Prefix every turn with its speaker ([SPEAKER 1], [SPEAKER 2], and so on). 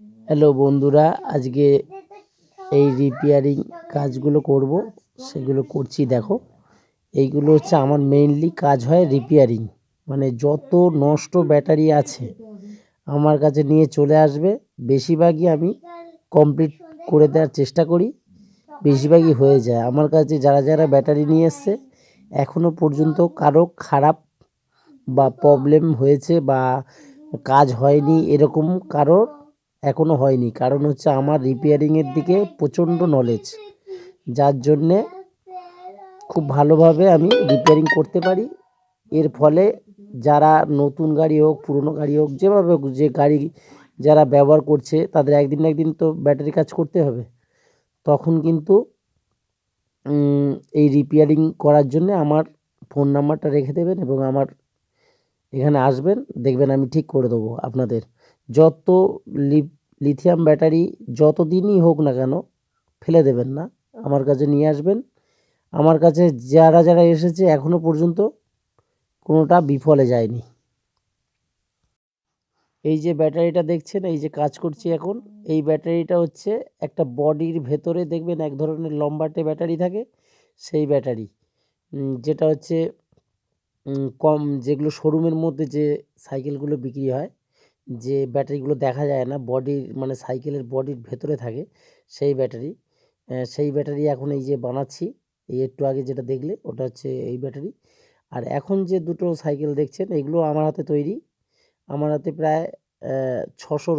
[SPEAKER 1] Hello বন্ধুরা, আজকে এই রিপেয়ারিং কাজগুলো করব, সেগুলো করছি দেখো। এইগুলো হচ্ছে আমার মেইনলি কাজ হয় রিপেয়ারিং মানে যত নষ্ট ব্যাটারি আছে আমার কাছে নিয়ে চলে আসবে, বেশিরভাগই আমি কমপ্লিট করে দেওয়ার চেষ্টা করি, বেশিরভাগই হয়ে যায়। আমার কাছে যারা যারা ব্যাটারি নিয়ে এসছে এখনও পর্যন্ত কারও খারাপ বা প্রবলেম হয়েছে বা কাজ হয়নি এরকম কারোর এখনও হয়নি। কারণ হচ্ছে আমার রিপেয়ারিংয়ের দিকে প্রচণ্ড নলেজ যার জন্যে খুব ভালোভাবে আমি রিপেয়ারিং করতে পারি। এর ফলে যারা নতুন গাড়ি হোক, পুরনো গাড়ি হোক, যেভাবে হোক, যে গাড়ি যারা ব্যবহার করছে, তাদের একদিন না একদিন তো ব্যাটারি কাজ করতে হবে। তখন কিন্তু এই রিপেয়ারিং করার জন্য আমার ফোন নাম্বারটা রেখে দেবেন এবং আমার এখানে আসবেন, দেখবেন আমি ঠিক করে দেবো আপনাদের। যত লিথিয়াম ব্যাটারি যত দিনই হোক না কেন ফেলে দেবেন না, আমার কাছে নিয়ে আসবেন। আমার কাছে যারা যারা এসেছে এখনও পর্যন্ত কোনোটা বিফলে যায়নি। এই যে ব্যাটারিটা দেখছেন, এই যে কাজ করছি এখন, এই ব্যাটারিটা হচ্ছে একটা বডির ভেতরে দেখবেন এক ধরনের লম্বাটে ব্যাটারি থাকে, সেই ব্যাটারি। যেটা হচ্ছে কম, যেগুলো শোরুমের মধ্যে যে সাইকেলগুলো বিক্রি হয় যে ব্যাটারিগুলো দেখা যায় না, বডির মানে সাইকেলের বডির ভেতরে থাকে সেই ব্যাটারি। সেই ব্যাটারি এখন এই যে বানাচ্ছি, এই একটু আগে যেটা দেখলে ওটা হচ্ছে এই ব্যাটারি। আর এখন যে দুটো সাইকেল দেখছেন, এগুলো আমার হাতে তৈরি। আমার হাতে প্রায় ছশো